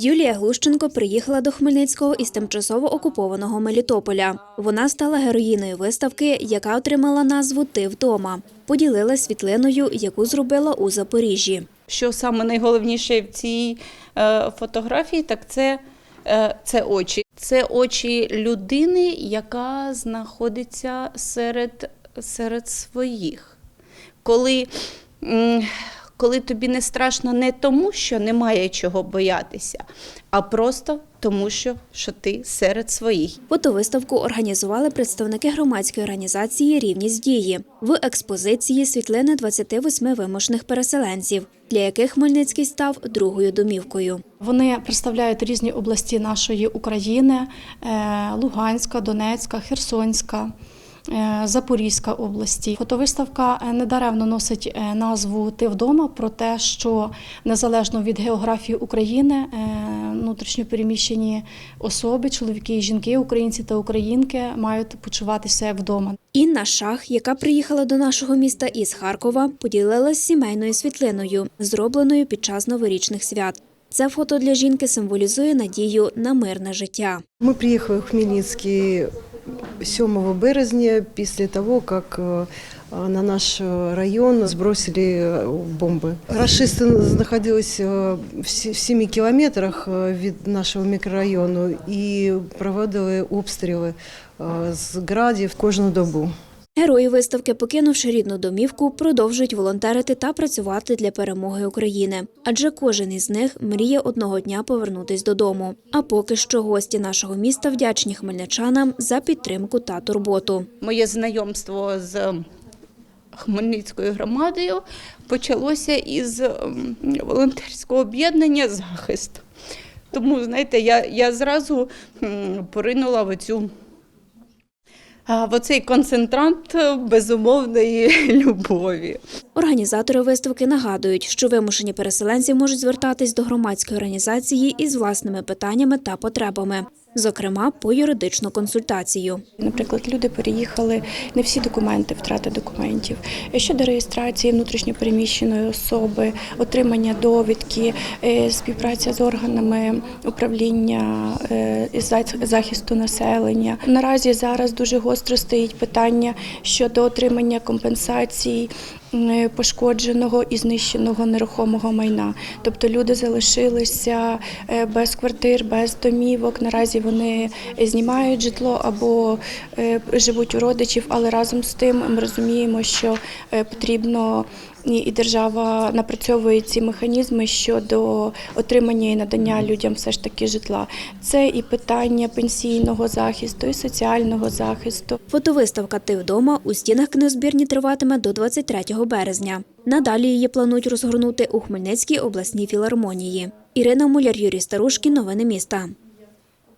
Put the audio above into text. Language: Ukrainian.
Юлія Глущенко приїхала до Хмельницького із тимчасово окупованого Мелітополя. Вона стала героїною виставки, яка отримала назву Ти вдома. Поділилась світлиною, яку зробила у Запоріжжі. Що саме найголовніше в цій е, фотографії, так це, е, це очі. Це очі людини, яка знаходиться серед, серед своїх. Коли, коли тобі не страшно не тому, що немає чого боятися, а просто тому, що, що ти серед своїх. Фотовиставку організували представники громадської організації Рівність дії в експозиції світлини 28 вимушених переселенців, для яких Хмельницький став другою домівкою. Вони представляють різні області нашої України: е, Луганська, Донецька, Херсонська. Е, Запорізька області. Фотовиставка е, недаремно носить е, назву Ти вдома про те, що незалежно від географії України внутрішньопереміщені особи, чоловіки і жінки, українці та українки мають почуватися вдома. Інна Шах, яка приїхала до нашого міста із Харкова, поділилась сімейною світлиною, зробленою під час новорічних свят. Це фото для жінки символізує надію на мирне життя. Ми приїхали в Хмельницький 7 березня після того, як е, на наш район збросили е, бомби. Рашисти знаходилися в 7 кілометрах е, від нашого мікрорайону і проводили обстріли е, з градів кожну добу. Герої виставки, покинувши рідну домівку, продовжують волонтерити та працювати для перемоги України. Адже кожен із них мріє одного дня повернутись додому. А поки що гості нашого міста вдячні хмельничанам за підтримку та турботу. Моє знайомство з Хмельницькою громадою почалося із волонтерського об'єднання захист. Тому, знаєте, я, я зразу поринула в оцю. Оцей концентрант безумовної любові. Організатори виставки нагадують, що вимушені переселенці можуть звертатись до громадської організації із власними питаннями та потребами, зокрема по юридичну консультацію. Наприклад, люди переїхали не всі документи, втрати документів щодо реєстрації внутрішньопереміщеної особи, отримання довідки, е, співпраця з органами управління е, захисту населення. Наразі зараз дуже гостро стоїть питання щодо отримання компенсацій. Пошкодженого і знищеного нерухомого майна, тобто люди залишилися е, без квартир, без домівок. Наразі вони знімають житло або е, живуть у родичів, але разом з тим ми розуміємо, що е, потрібно і держава напрацьовує ці механізми щодо отримання і надання людям все ж таки житла. Це і питання пенсійного захисту, і соціального захисту. Фотовиставка Ти вдома у стінах книгозбірні триватиме до 23 березня. Надалі її планують розгорнути у Хмельницькій обласній філармонії. Ірина Муляр, Юрій Старушкін. Новини міста.